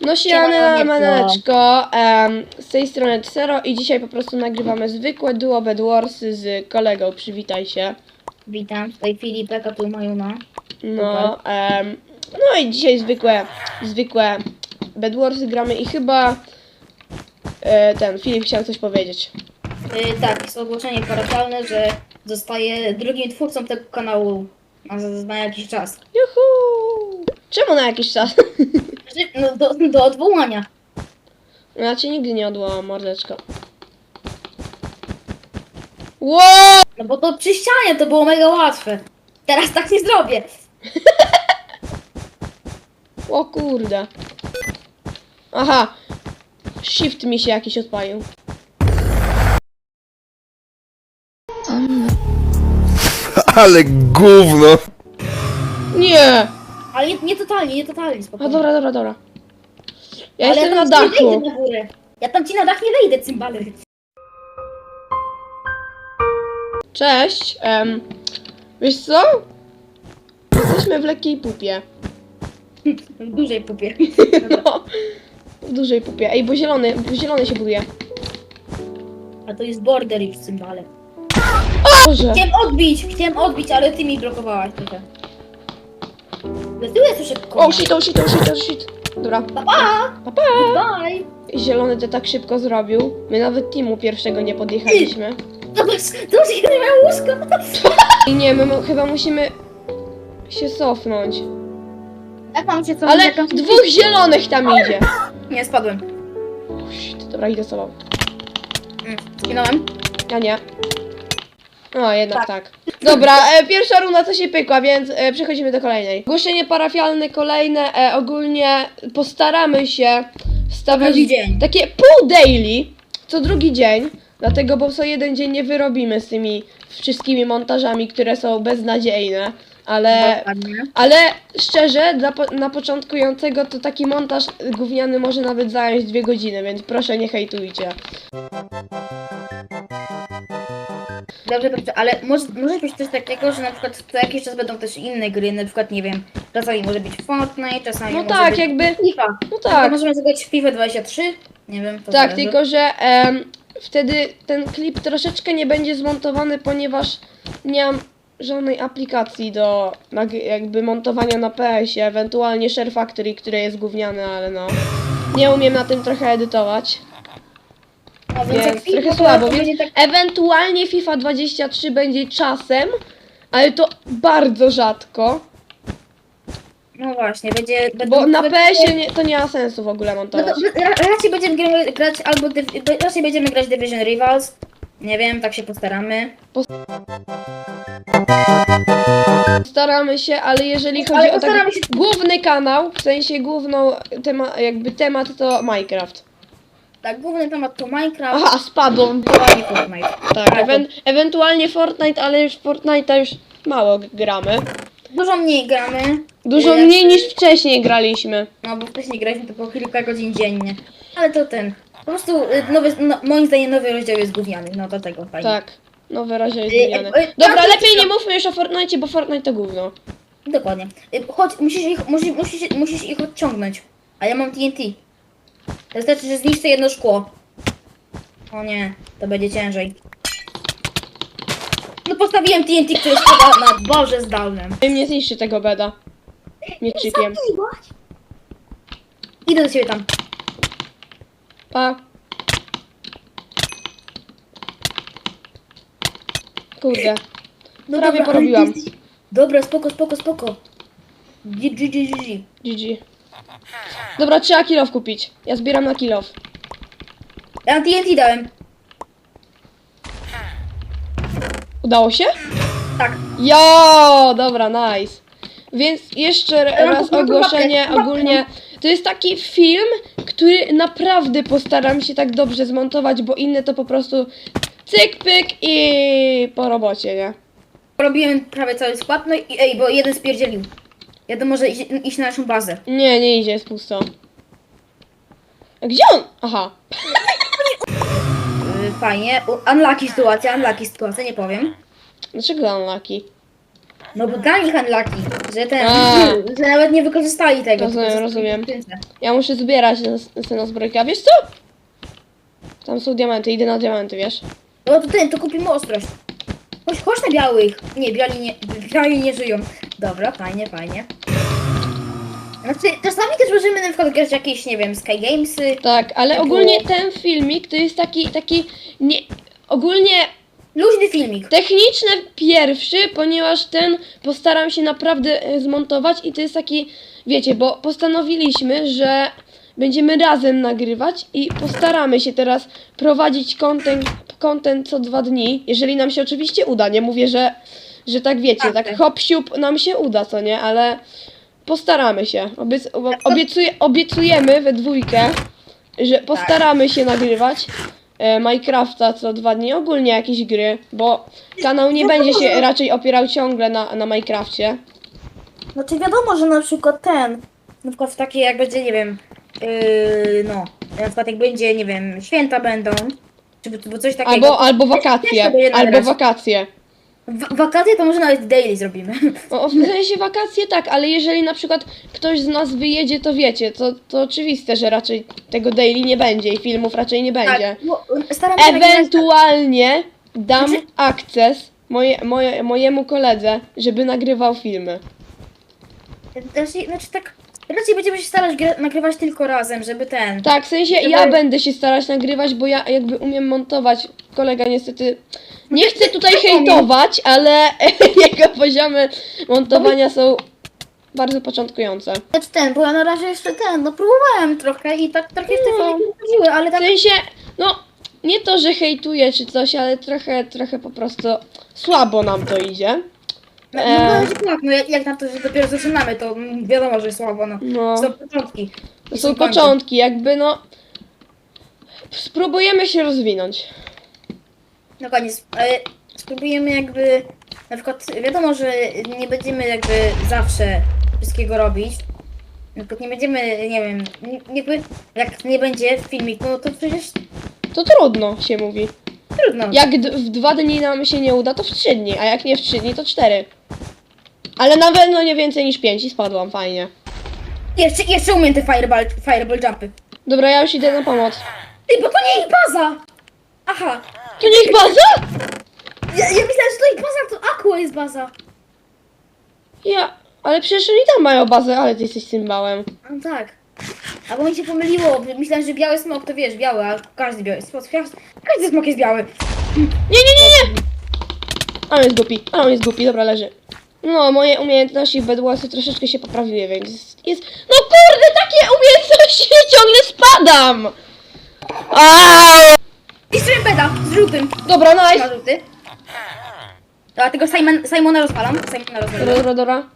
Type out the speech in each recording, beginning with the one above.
No siana, Maneczko. em, z tej strony Cero i dzisiaj po prostu nagrywamy zwykłe duo Bed Warsy z kolegą, przywitaj się. Witam, tutaj Filipek, a tu Majuna. No, em, no i dzisiaj zwykłe, zwykłe Bed Warsy gramy i chyba e, ten Filip chciał coś powiedzieć. Yy, tak, jest ogłoszenie parafialne, że zostaje drugim twórcą tego kanału na, na jakiś czas. Juhu! Czemu na jakiś czas? Znaczy, No, do, do odwołania. Ja cię nigdy nie odwołam, mordeczko. Wow! No bo to przy ścianie to było mega łatwe. Teraz tak nie zrobię. O kurde. Aha. Shift mi się jakiś odpalił. Ale gówno! Nie! Ale nie, nie totalnie, nie totalnie, A spokojnie. dobra, dobra, dobra. Ja Ale jestem na tam ci nie dachu. wejdę na górę. Ja tam ci na dach nie wejdę, cymbale. Cześć. em, wiesz co? Jesteśmy w lekkiej pupie. W dużej pupie. No. W dużej pupie. Ej, bo zielony, bo zielony się buduje. A to jest border już, cymbale. Boże. Chciałem odbić, chciałem odbić, ale ty mi blokowałaś trochę. Jest już szybko. O shit, o shit, o shit, o shit. Dobra. Pa, pa! Pa, pa. Bye! Zielony to tak szybko zrobił. My nawet teamu pierwszego nie podjechaliśmy. Zobacz, zobacz, jakie miał łóżko. I nie, my mu- chyba musimy się cofnąć. Jak mam się co? Ale dwóch zielonych tam idzie. Nie, spadłem. O, shit. Dobra, idę z tobą. Mm, Zginąłem. Ja nie. O, jednak tak. Dobra, e, pierwsza runda to się pykła, więc e, przechodzimy do kolejnej. Ogłoszenie parafialne kolejne. E, ogólnie postaramy się wstawiać drugi dzień. takie pół daily, co drugi dzień. Dlatego, bo co jeden dzień nie wyrobimy z tymi wszystkimi montażami, które są beznadziejne. Ale, Dokładnie. ale szczerze, dla po, na początkującego to taki montaż gówniany może nawet zająć dwie godziny, więc proszę nie hejtujcie. Dobrze, dobrze, ale może, może być coś takiego, że na przykład co jakiś czas będą też inne gry, na przykład, nie wiem, czasami może być Fortnite, czasami No może tak, być jakby. FIFA. No Tak. Możemy zagrać w FIFA 23? Nie wiem, to Tak, zależy. tylko że em, wtedy ten klip troszeczkę nie będzie zmontowany, ponieważ nie mam żadnej aplikacji do nag- jakby montowania na PS-ie, ewentualnie Share Factory, które jest gówniane, ale no. Nie umiem na tym trochę edytować, No, więc jak więc FIFA, trochę słabo, więc tak... ewentualnie FIFA 23 będzie czasem, ale to bardzo rzadko, No właśnie, będzie... bo będą- na PS-ie nie, to nie ma sensu w ogóle No montować. to ra- raczej będziemy gra- grać albo... Raczej będziemy grać Division Rivals. Nie wiem, tak się postaramy. Staramy się, ale jeżeli chodzi Ale o postaramy taki się- główny kanał, w sensie główną tema, jakby temat to Minecraft. Tak, główny temat to Minecraft, Aha, spadłem. ewentualnie Fortnite. Tak, ewen ewentualnie Fortnite, ale już Fortnite'a już mało gramy. Dużo mniej gramy. Dużo mniej niż wcześniej graliśmy. No, bo wcześniej graliśmy to po kilka godzin dziennie. Ale to ten. Po prostu y, nowy, no, moim zdaniem nowy rozdział jest gówniany. No do tego fajnie. Tak. Nowe razie jest zmieniane. ej, ej, Dobra, lepiej nie mówmy już o Fortnite, bo Fortnite to gówno. Dokładnie. Y, Chodź, musisz ich, musisz, musisz, musisz ich odciągnąć. A ja mam TNT. To znaczy, że zniszczę jedno szkło. O nie, to będzie ciężej. No postawiłem TNT, które jest chyba na Boże zdalnym. Ej, Nie zniszczy tego beda. Mieczykiem. Idę do ciebie tam. Pa. Kurde. No Prawie dobra, porobiłam. ale ty jesteś- Dobra, spoko, spoko, spoko. G, G, G, G. GG. Dobra, trzeba kilof kupić. Ja zbieram na kilof. Ja mam TNT dałem. Udało się? Tak. Jo, dobra, nice. Więc jeszcze raz ogłoszenie ogólnie. To jest taki film, który naprawdę postaram się tak dobrze zmontować, bo inne to po prostu cyk, pyk i po robocie, nie? Robiłem prawie cały skład, no i ej, bo jeden spierdzielił. Ja to może iść, iść na naszą bazę. Nie, nie idzie, jest pusto. A Gdzie on? Aha. Yy, fajnie. U- Unlucky sytuacja, unlucky sytuacja, nie powiem. Dlaczego unlucky? No bo dla nich unlucky, że ten, A. że nawet nie wykorzystali tego. Rozumiem, tylko rozumiem. zostawili w skrzynce. Ja muszę zbierać na, na zbrojkę. A wiesz co? Tam są diamenty, idę na diamenty, wiesz? No to ten, to kupimy ostrość. Chodź, chodź na białych. Nie, biali nie, biali nie żyją. Dobra, fajnie, fajnie. Znaczy, czasami też możemy na przykład grać jakieś, nie wiem, Sky Gamesy. Tak, ale ogólnie ten filmik to jest taki, taki, nie, ogólnie Luźny filmik. techniczny pierwszy, ponieważ ten postaram się naprawdę e, zmontować i to jest taki, wiecie, bo postanowiliśmy, że będziemy razem nagrywać i postaramy się teraz prowadzić content, content co dwa dni, jeżeli nam się oczywiście uda, nie mówię, że, że tak wiecie, Tak, tak tak. hop siup nam się uda, co nie, ale postaramy się, Obiec, ob- obiecuję, obiecujemy we dwójkę, że postaramy się nagrywać e, Minecrafta co dwa dni, ogólnie jakieś gry, bo kanał nie No będzie się raczej opierał ciągle na, na Minecrafcie. Znaczy wiadomo, że na przykład ten, na przykład w takie jak będzie, nie wiem, yy, no, na przykład jak będzie, nie wiem, święta będą, czy bo- coś takiego. Albo, albo wakacje, albo wakacje. W- wakacje to może nawet daily zrobimy. O, w sensie wakacje tak, ale jeżeli na przykład ktoś z nas wyjedzie, to wiecie, to, to oczywiste, że raczej tego daily nie będzie i filmów raczej nie będzie. Tak, bo staram się nagrywać- Ewentualnie dam Znaczy- akces moje, moje, mojemu koledze, żeby nagrywał filmy. Raczej, znaczy tak, raczej będziemy się starać gra- nagrywać tylko razem, żeby ten. Tak, w sensie Żeby- ja będę się starać nagrywać, bo ja jakby umiem montować. Kolega niestety. Nie chcę tutaj hejtować, ale jego poziomy montowania są bardzo początkujące. Znaczy ten, bo ja na razie jeszcze ten, no próbowałem trochę i tak trochę w No. tym chodziły, ale W tak sensie, no, nie to, że hejtuję czy coś, ale trochę, trochę po prostu słabo nam to idzie. No, no, ale tak, no jak, jak na to, że dopiero zaczynamy, to mm, wiadomo, że jest słabo, no. No, Są początki. to są początki, jakby no. Spróbujemy się rozwinąć. No koniec. Ale spróbujemy jakby, na przykład wiadomo, że nie będziemy jakby zawsze wszystkiego robić. Na przykład nie będziemy, nie wiem, nie- jakby jak nie będzie filmiku, no to przecież To trudno się mówi. Trudno. Jak d- w dwa dni nam się nie uda, to w trzy dni, a jak nie w trzy dni, to cztery. Ale na pewno nie więcej niż pięć i spadłam, fajnie. Jeszcze, jeszcze umiem te fireball, fireball jumpy. Dobra, ja już idę na pomoc. Ty, bo to nie ich baza! Aha, To nie ich baza? ja, ja myślałem, że to ich baza, to Aqua jest baza. Ja, ale przecież oni tam mają bazę, ale ty jesteś cymbałem. No tak. A bo mi się pomyliło, myślałem, że biały smok to wiesz, biały, a każdy biały. Smok, każdy smok jest biały. Nie, nie, nie, nie! A on jest głupi, a on jest głupi, dobra, leży. No, moje umiejętności w Bedwarsy troszeczkę się poprawiły, więc jest... No kurde, takie umiejętności ciągle spadam! Aaaa! I z beda, z żółtym. Dobra, nice! żółty. A tego Simon, Simona rozwalam. Simona rozwalam. Dobra, dobra, dobra.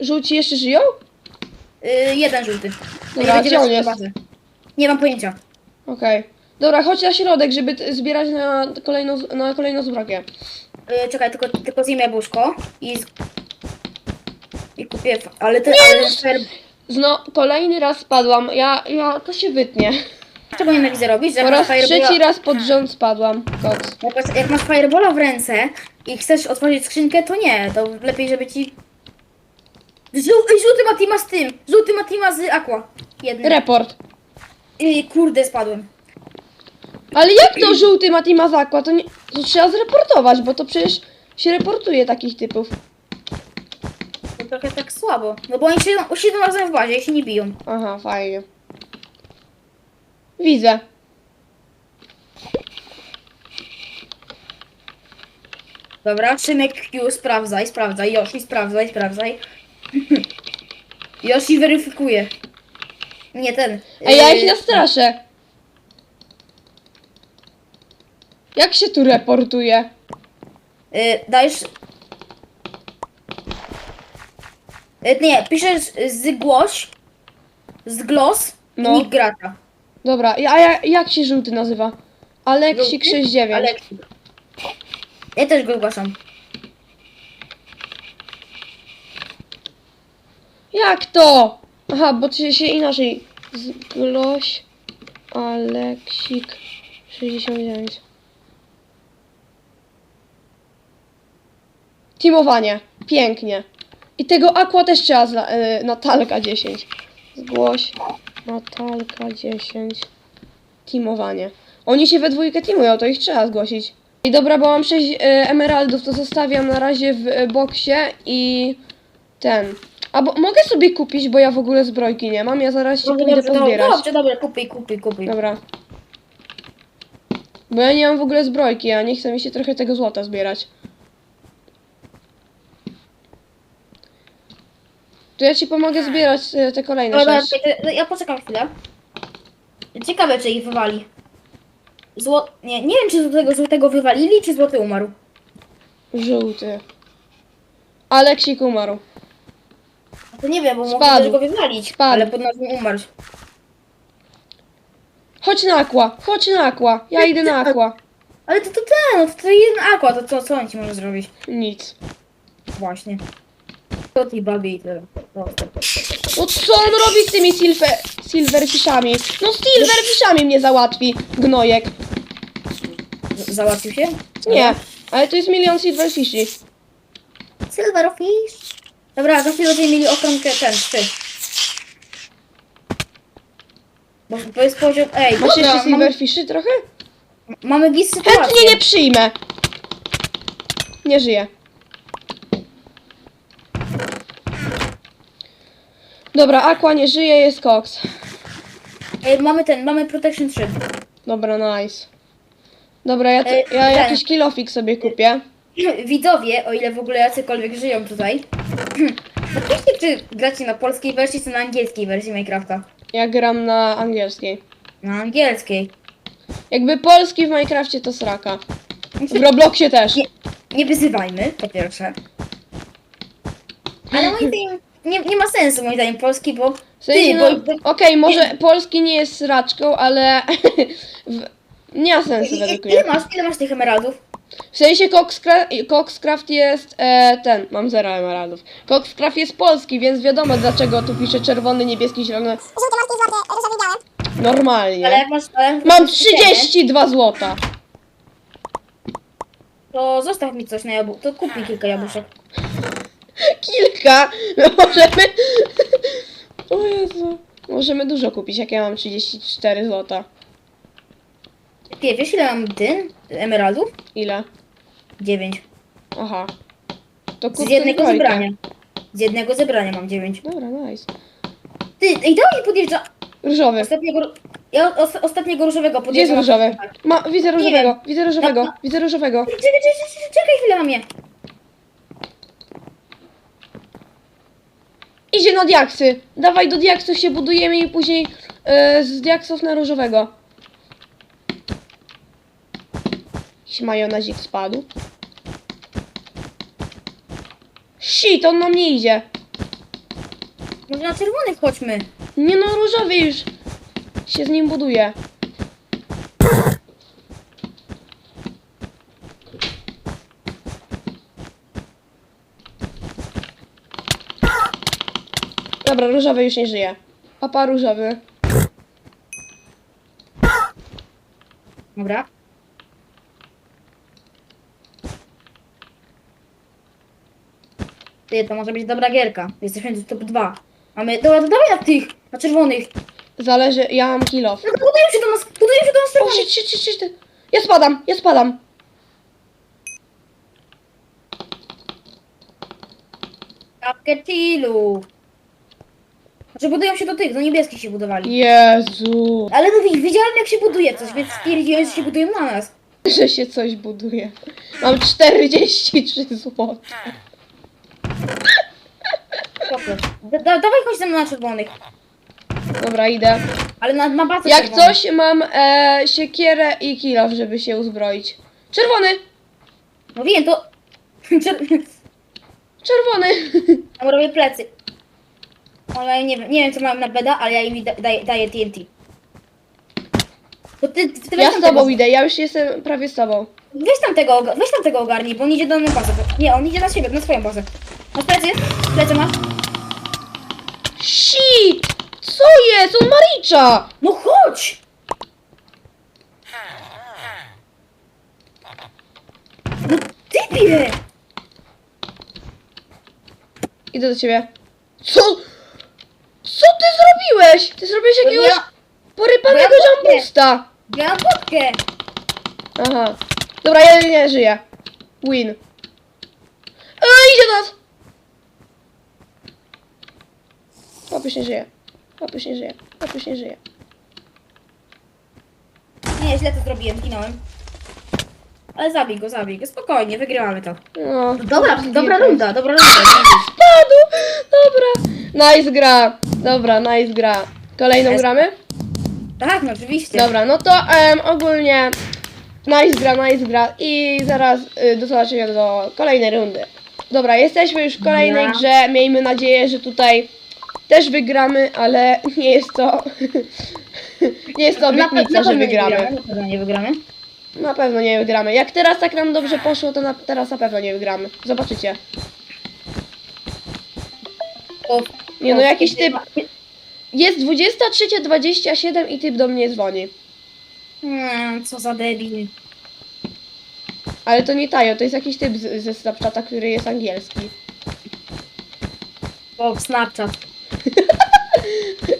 Żółci jeszcze żyją? Y, jeden żółty. Dobra, będzie gdzie on jest? bazy. Nie mam pojęcia. Okej. Dobra, chodź na środek, żeby t- zbierać na kolejną, na kolejną zbroję. Y, czekaj, tylko, tylko zjem jabłuszko i... Z... I kupię... Ale ten... Ale ten fair... No, kolejny raz spadłam. Ja, ja, to się wytnie. Czego nienawidzę robić? Po raz trzeci raz pod rząd spadłam. Koc. Jak, masz- jak masz firebola w ręce i chcesz otworzyć skrzynkę, to nie. To lepiej, żeby ci... Żół, ej, żółty ma teama z tym. Żółty ma teama z Aqua. Jednym. Report. I kurde, spadłem. Ale jak to żółty Mati Mazakła? To, nie, to trzeba zreportować, bo to przecież się reportuje takich typów. To trochę tak słabo. No bo oni siedzą, siedzą razem w bazie i się nie biją. Aha, fajnie. Widzę. Dobra, Szymek Q, sprawdzaj, sprawdzaj. Yoshi, sprawdzaj, sprawdzaj. Yoshi weryfikuje. Nie ten. Ej, ja ich yy, nastraszę. Jak się tu reportuje? yy, Dajesz... Yy, nie, piszesz z głoś, z głos No. i nick gracza. Dobra, a ja, jak się żółty nazywa? Aleksik Żółty? 69. Aleksik. Ja też go zgłaszam. Jak to? Aha, bo to się inaczej. Zgloś Aleksik 69. Teamowanie. Pięknie. I tego aqua też trzeba zla, y, Natalka 10. Zgłoś Natalka 10. Teamowanie. Oni się we dwójkę teamują, to ich trzeba zgłosić. I dobra, bo mam 6 y, emeraldów, to zostawiam na razie w y, boksie i ten. A bo mogę sobie kupić, bo ja w ogóle zbrojki nie mam, ja zaraz się Dobrze, pójdę pozbierać. dobrze, dobrze, kupuj, kupuj, kupuj. Dobra. Bo ja nie mam w ogóle zbrojki, a nie chce mi się trochę tego złota zbierać. To ja ci pomogę zbierać e, te kolejne Dobra, sześć. czekaj, ja poczekam chwilę. Ciekawe, czy ich wywali. Zło... Nie, nie wiem, czy złotego, złotego wywalili, czy złoty umarł. Żółty. Aleksik umarł. To nie wiem, bo mogli Spadł. też go wywalić, Spadł. ale pod nazwą umarł. Chodź na aqua, chodź na aqua. Ja idę na aqua. Ale to to ten, no to, to jeden aqua, to co, co on ci może zrobić? Nic. Właśnie. To tej babie i tyle. Proste. No co on robi z tymi silver, silverfishami? No silverfishami mnie załatwi, gnojek. Z- Załatwił się? Nie, ale to jest milion silverfishi. Silverfish. Dobra, za chwilę będziemy mieli ochronkę ten, ty. Bo to jest poziom... Ej, dobra, jeszcze mamy, silverfiszy trochę? mamy gis sytuację. Chętnie nie przyjmę. Nie żyję. Dobra, Aqua nie żyje, jest Cox. Ej, mamy ten, mamy Protection 3. Dobra, nice. Dobra, ja, ja ten. jakiś kilofik sobie kupię. Widzowie, o ile w ogóle jacykolwiek żyją tutaj, napiszcie, czy gracie na polskiej wersji, czy na angielskiej wersji Minecrafta. Ja gram na angielskiej. Na angielskiej. Jakby polski w Minecrafcie to sraka. W Robloxie też. Nie, nie wyzywajmy, po pierwsze. Ale moim zdaniem nie, nie ma sensu, moim zdaniem, polski, bo... W sensie, Ty, no, bo... Okej, może polski nie jest sraczką, ale w, nie ma sensu według mnie. Ile masz, ile masz tych emeraldów? W sensie Coxcra- Coxcraft jest e, ten, mam zero emeraldów. Coxcraft jest polski, więc wiadomo dlaczego tu pisze czerwony, niebieski, zielony. Żółty, morski, złoty, różowy, biały. Normalnie. Ale jak masz... Ale Mam masz systemy, 32 złota. To zostaw mi coś na jabłko, to kup mi kilka jabłuszek. Kilka. No możemy... O Jezu. Możemy dużo kupić, jak ja mam 34 złota. Ty, wiesz ile mam ty? Emeraldów? Ile? Dziewięć. Aha. To Z jednego zebrania. Z jednego zebrania mam dziewięć. Dobra, nice. Ty, ej, dawaj mi podjeżdża... Różowy. Ostatniego... Ja os, ostatniego różowego Gdzie jest podjeżdżam. różowy? Ma, widzę różowego, widzę różowego, No, widzę różowego. Czekaj, czekaj, czekaj, czekaj chwilę na mnie. Idzie na diaksy. Dawaj do diaksów się budujemy i później e, z diaksów na różowego. Jakiś majonezik spadł. Shit, on na mnie idzie. Może na czerwonych chodźmy. Nie no, różowy już się z nim buduje. Dobra, różowy już nie żyje. Papa różowy. Dobra. Ty, to może być dobra gierka. Jesteśmy w top 2. Mamy... Dobra, to dawaj na tych, na czerwonych. Zależy, ja mam kill off. No to budują się do nas, budują się do nas O, czerwonych. shit, shit, shit, shit. Ja spadam, ja spadam. Kapkę chillu. Znaczy budują się do tych, do niebieskich się budowali. Jezu, Ale no wi- widziałem jak się buduje coś, więc stwierdziłem, że się budują na nas. że się coś buduje. Mam 43 zł. Proszę. Da, da, dawaj chodź ze mną na czerwonych. Dobra, idę. Ale na, na bazę Jak coś, mam e, siekierę i kilof, żeby się uzbroić. Czerwony! No wiem, to... Czer- Czerwony! Tam robię plecy. Ale ja nie wiem, nie wiem co mam na beda, ale ja im da, daję, daję TNT. To ty, ty, weź Ja tam z tobą tego, idę, ja już jestem prawie z tobą. weź tam tego, oga- weź tam tego ogarnij, bo on idzie do mnie bazę. Nie, on idzie na siebie, na swoją bazę. Masz plecy? Plecy masz? Shit! Co jest? On ma ricza! No chodź! No typie! Idę do ciebie. Co? Co ty zrobiłeś? Ty zrobiłeś jakiegoś Ja, porypanego bo ja jambusta. ja mam podkę. Aha. Dobra, ja nie żyję. Win. Eee, idzie do nas! Papuś nie żyje. Papuś nie żyje. Papuś nie żyje. Nie, źle to zrobiłem, zginąłem. Ale zabij go, zabij go, spokojnie, wygrywamy to. No. Dobra, dobra runda, dobra runda. Dobra. Nice gra. Dobra, nice gra. Kolejną Jest. gramy? Tak, no oczywiście. Dobra, no to em, ogólnie nice gra, nice gra i zaraz y, do zobaczenia do kolejnej rundy. Dobra, jesteśmy już w kolejnej grze. Miejmy nadzieję, że tutaj też wygramy, ale nie jest to. nie jest to obietnica, że nie wygramy. Na pewno nie wygramy. Na pewno nie wygramy. Jak teraz tak nam dobrze poszło, to na, teraz na pewno nie wygramy. Zobaczycie. O, Nie no, o, jakiś typ. Jest 23.27 i typ do mnie dzwoni. Hmm, co za debil. Ale to nie Tajo, to jest jakiś typ z, ze Snapchata, który jest angielski. O, Snapchat.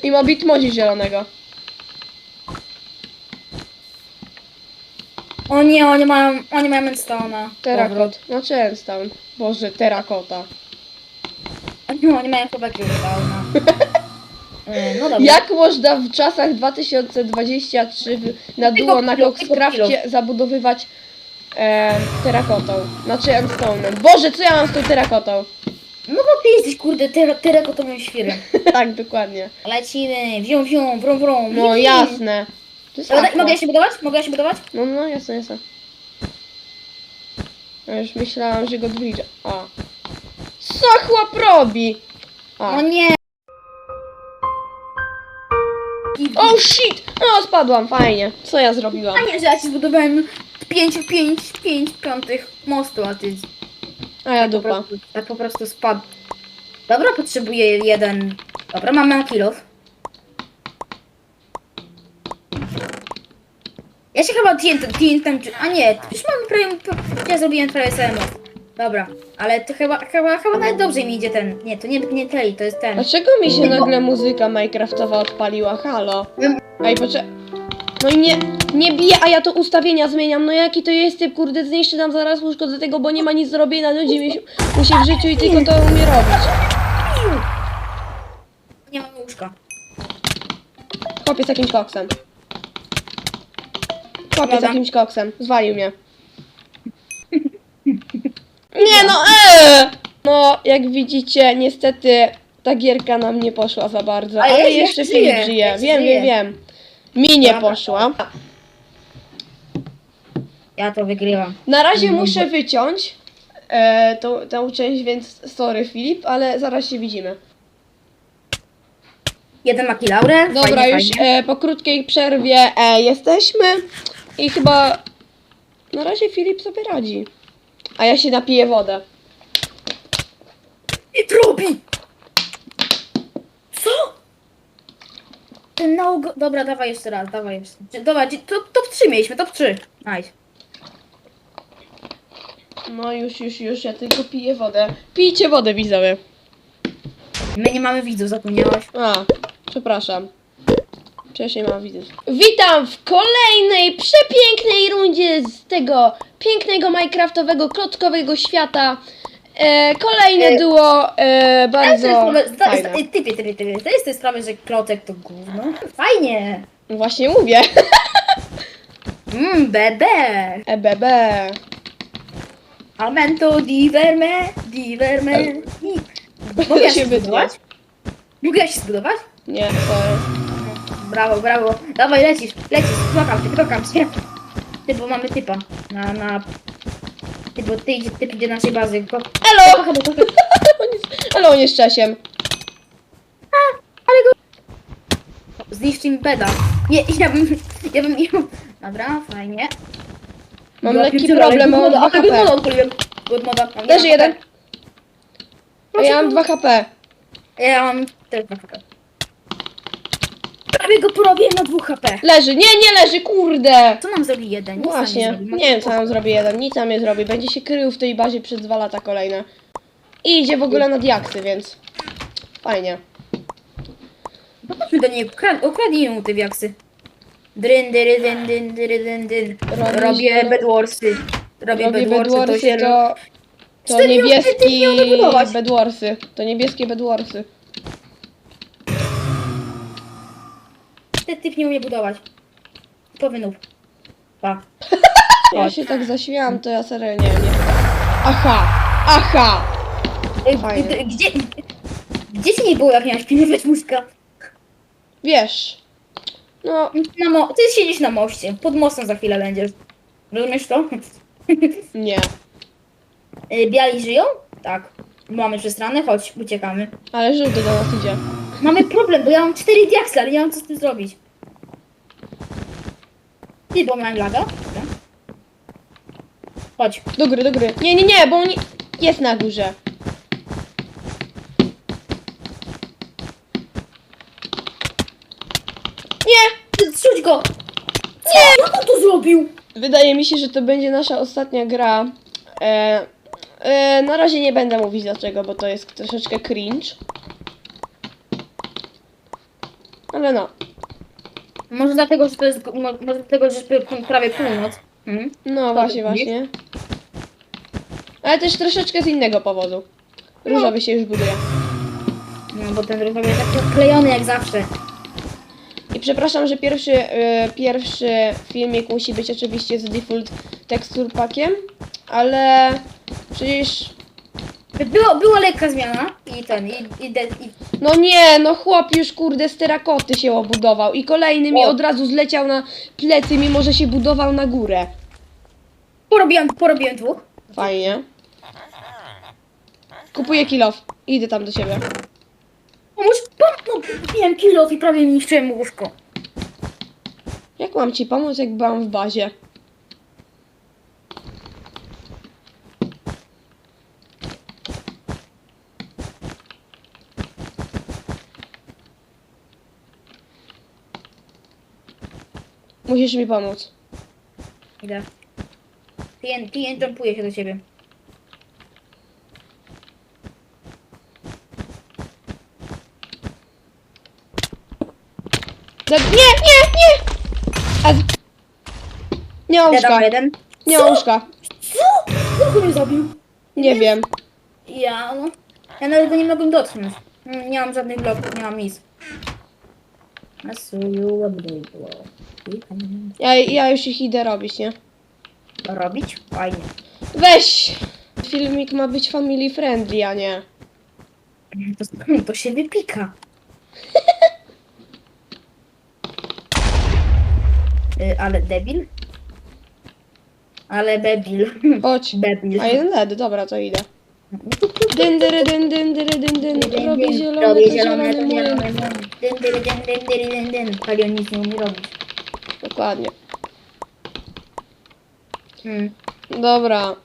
I ma bitmozi zielonego. O nie, oni mają, oni mają Endstone'a. Terakot. No Chainstone. Boże, terakota. Oni, oni mają chyba Endstone'a. E, No dobra. Jak można w czasach 2023 w- na Tylko duo na Coxcrafcie zabudowywać e, terakotą? Znaczy endstone'em. Boże, co ja mam z tą terakotą? No bo ty jesteś kurde ter- terakotowym świrem. tak, dokładnie. Lecimy, wzią, wzią, wrą, wrą. No wi, wi. jasne. To jest Mogę, ja się budować? Mogę ja się budować? No, no, jasne, jasne. Ja już myślałam, że go bridge. A. Co chłop robi? A. O nie. Oh shit! No, spadłam, fajnie. Co ja zrobiłam? A nie, że ja ci zbudowałem 5, 5, 5 piątych mostu, a ty A ja po dupa. prostu, tak po prostu spadł. Dobra, potrzebuję jeden. Dobra, mamy na kilof. Ja się chyba TNT, a nie, już mamy prawie, ja zrobiłem prawie most. Dobra, ale to chyba, chyba, chyba nawet dobrze mi idzie ten, nie, to nie, nie teli, to jest ten. Dlaczego mi się nagle muzyka Minecraftowa odpaliła? Halo? Ej, poczekaj. No i nie, nie bije, a ja to ustawienia zmieniam. No jaki to jest typ, kurde, zniszczy nam zaraz łóżko do tego, bo nie ma nic do robienia, nudzi mi się, mu się w życiu i tylko to umie robić. Nie mamy łóżka. Chłopiec z jakimś koksem. Chłopiec z Dobra. jakimś koksem. Zwalił mnie. Nie no, eee! No, jak widzicie, niestety ta gierka nam nie poszła za bardzo, Ale ale, ja jeszcze żyję, Filip żyje. ja wiem, żyję. wiem, wiem. Mi nie Dobra. poszła. Ja to wygrywam. Na razie Mhm. muszę wyciąć e, tą, tą część, więc sorry Filip, ale zaraz się widzimy. Jeden ma kilaurę. Dobra, fajnie, już Fajnie. e, po krótkiej przerwie e, jesteśmy i chyba na razie Filip sobie radzi. A ja się napiję wodę. I robi! Co? Ten nauk... Dobra, dawaj jeszcze raz, dawaj jeszcze. Dobra, top, top 3 mieliśmy, top 3. Nice. No już, już, już, ja tylko piję wodę. Pijcie wodę, widzowie. My nie mamy widzów, zapomniałaś. A, przepraszam. Nie mam widzów. Witam w kolejnej przepięknej rundzie z tego pięknego minecraftowego, klockowego świata. E, kolejne E, duo, e, bardzo fajne. Typie, typie, typie. To jest tej sprawy, że klotek to gówno. Fajnie. Właśnie mówię. Mmm, bebe. EBB. Aumento di verme, di verme. Mogę się wytnie. Mogę się zbudować? Nie, sorry. Brawo, brawo. Dawaj, lecisz, lecisz, klokam cię, klokam cię. Ty, bo mamy typa. Na, na... Ty, bo ty, idzie- typ idzie do naszej bazy. Go... Elo! Kocham. On jest- Ale on jest Czesiem. Zniszczy mi peda. Nie, ja bym, ja bym. Dobra, fajnie. Mam Ja lekki pierdzielę, problem, good mam moda, 2 ale good moda HP. odpaliłem. Good moda. Leży dwa jeden. A ja mam 2 HP. Ja mam też 2 HP. Prawie go porobiłem na 2 HP. Leży. Nie, nie leży, kurde. Co nam zrobi jeden? Nic nam Właśnie. zrobi. Nie wiem, co nam zrobi jeden. Nic nam nie zrobi. Będzie się krył w tej bazie przez dwa lata kolejne. I idzie w ogóle na diaksy, więc fajnie. Popatrzmy do niej, ukra- ukradnij mu te wiaksy. Dryn, dyry, dyn, dyn, dyry, dyn, dyn. Robisz- Robię bedwarsy. Robię Robię bedwarsy, to bedwarsy, się... to, to Cztery niebieski nie bedwarsy. To niebieskie bedwarsy. Ten typ nie umie budować. Powinów. Pa. Ja się tak zaśmiałam, to ja serio nie wiem. Aha! Aha! Fajnie. d- Gdzie... Gdzie ci nie było, jak miałeś pilnować łóżka? Wiesz. No, Na mo- Ty siedzisz na moście. Pod mostem za chwilę będziesz. Rozumiesz to? nie. Y, Biali żyją? Tak. Mamy przestranę, chodź, uciekamy. Ale żółty do nas idzie. Mamy problem, bo ja mam cztery diaksy, ale nie mam co z tym zrobić. Ty, bo miałem laga? Dobra. Chodź. Do góry, do góry. Nie, nie, nie, bo on jest na górze. Nie! Zrzuć go! Nie! Jak on to zrobił? Wydaje mi się, że to będzie nasza ostatnia gra. E, e, na razie nie będę mówić dlaczego, bo to jest troszeczkę cringe. Ale no. Może dlatego, że to jest, mo- może dlatego, że jest prawie północ. Mhm. No właśnie, właśnie. Ale też troszeczkę z innego powodu. Różowy się już buduje. No bo ten różowy jest taki odklejony jak zawsze. I przepraszam, że pierwszy, e, pierwszy filmik musi być oczywiście z default texture packiem, ale przecież... Było, była lekka zmiana i ten, i, i, de, i No nie, no chłop już kurde z terakoty się obudował i kolejny mi O. od razu zleciał na plecy, mimo że się budował na górę. porobiłem, porobiłem dwóch. Fajnie. Kupuję kilof. Idę tam do siebie. Pomóż, pom- no, miałem kilo i prawie mi niszczyłem łóżko. Jak mam ci pomóc, jak byłam w bazie? Musisz mi pomóc. Idę. TNT jumpuje się do ciebie. Za... Nie, nie, nie! A... z- Nie ma łóżka. Jeden. Nie ma łóżka. Co? Jak mnie zabił? Nie wiem. Ja, no. Ja nawet go nie mogłem dotknąć. Mm, Nie mam żadnych bloków, nie mam nic. Ja, ja już ich idę robić, nie? Robić? Fajnie. Weź! Filmik ma być family friendly, a nie. To, to się wypika. Y, ale debil? Ale debil. Chodź. Debil. A jeden led, dobra, to idę. Dyn, dyry, dyn, dyn, dyry, dyn, dyn. Robię zielony, Robię to zielone, to zielony młyn. Dyn, dyry, dyn, dyn, dyry, dyn, dyn. Ale on nic nie umie robić. Dokładnie. Hmm. Dobra.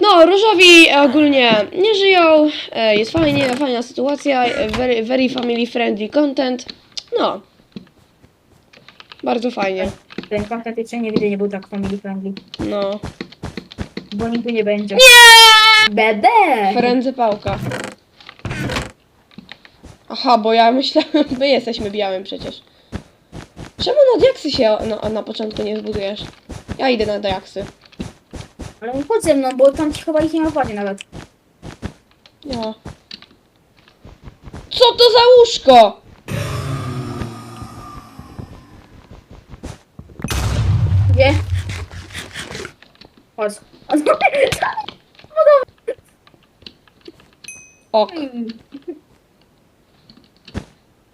No, różowi ogólnie nie żyją. e, Jest fajnie, fajna sytuacja. e, Very, very family friendly content. No. Bardzo fajnie. Ten content jeszcze nie widzę, nie był tak family friendly. No. Bo nigdy nie będzie. Nie! Bebe! Frędzę pałka. Aha, bo ja myślałem, my jesteśmy białym przecież. Czemu na diaksy się na, na początku nie zbudujesz? Ja idę na diaksy. Ale chodź ze mną, bo tam ci chyba ich nie ma w nawet. Ja. Co to za łóżko? Gdzie? Chodź. Ok.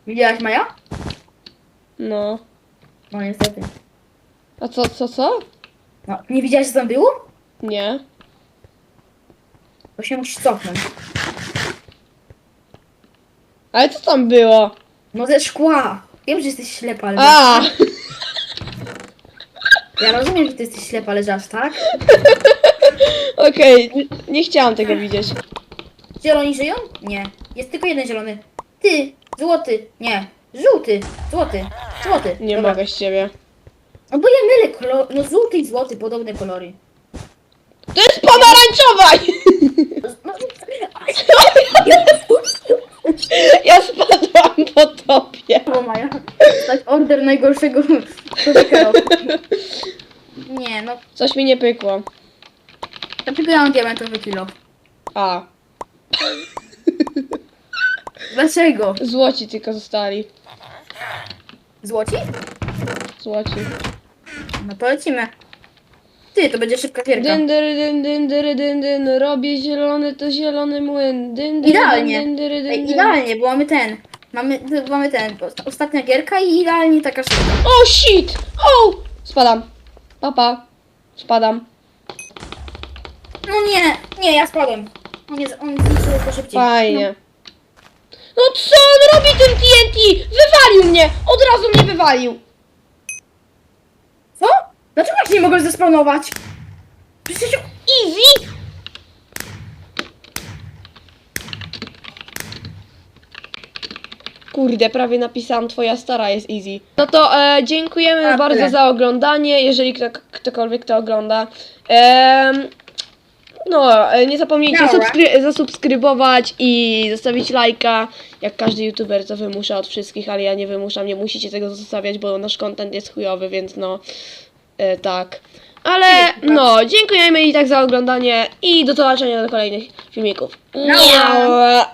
Widziałaś Maja? No. No niestety. A co, co, co? No, nie widziałaś co tam było? Nie. To się musisz cofnąć. Ale co tam było? No ze szkła. Wiem, że jesteś ślepa, ale... A! Ja rozumiem, że ty jesteś ślepa, ale że aż tak? Okej, nie- nie chciałam tego widzieć. Zieloni żyją? Nie. Jest tylko jeden zielony. Ty, złoty. Nie. Żółty, złoty, złoty. Nie Dobra. mogę z ciebie. No bo ja mylę kolor... No żółty i złoty, podobne kolory. To jest pomarańczowa! No, Ja spadłam po tobie. bo mają dać order najgorszego człowieka roku. Nie, no, Coś mi nie pykło. dlaczego ja mam diamentowy kilo? A, Dlaczego? złoci tylko zostali. Złoci? Złoci. No to lecimy. Ty, to będzie szybka gierka. Dyn, dyry, dyn, dyn, dyry, dyn, dyn, robię zielony, to zielony młyn. Dyn, dyry, Idealnie. Dyn, dyry, dyn, Ej, dyn. idealnie, bo mamy ten. Mamy, mamy ten. Ostatnia gierka i idealnie taka szybka. O, shit! O! Spadam. Papa. Spadam. No nie, nie, ja spadłem. On jest, on zniszczył to szybciej. Fajnie. No co on robi tym TNT? Wywalił mnie! Od razu mnie wywalił. Co? Dlaczego ja się nie mogę zespawnować? Przecież... Easy? Kurde, prawie napisałam twoja stara jest easy. No to e, dziękujemy A, bardzo tyle. za oglądanie, jeżeli kto, ktokolwiek to ogląda. Em, no, e, nie zapomnijcie Dobra. subskry- zasubskrybować i zostawić lajka, jak każdy youtuber to wymusza od wszystkich, ale ja nie wymuszam, nie musicie tego zostawiać, bo nasz content jest chujowy, więc no, e, tak. Ale no, dziękujemy i tak za oglądanie i do zobaczenia do kolejnych filmików. Miau.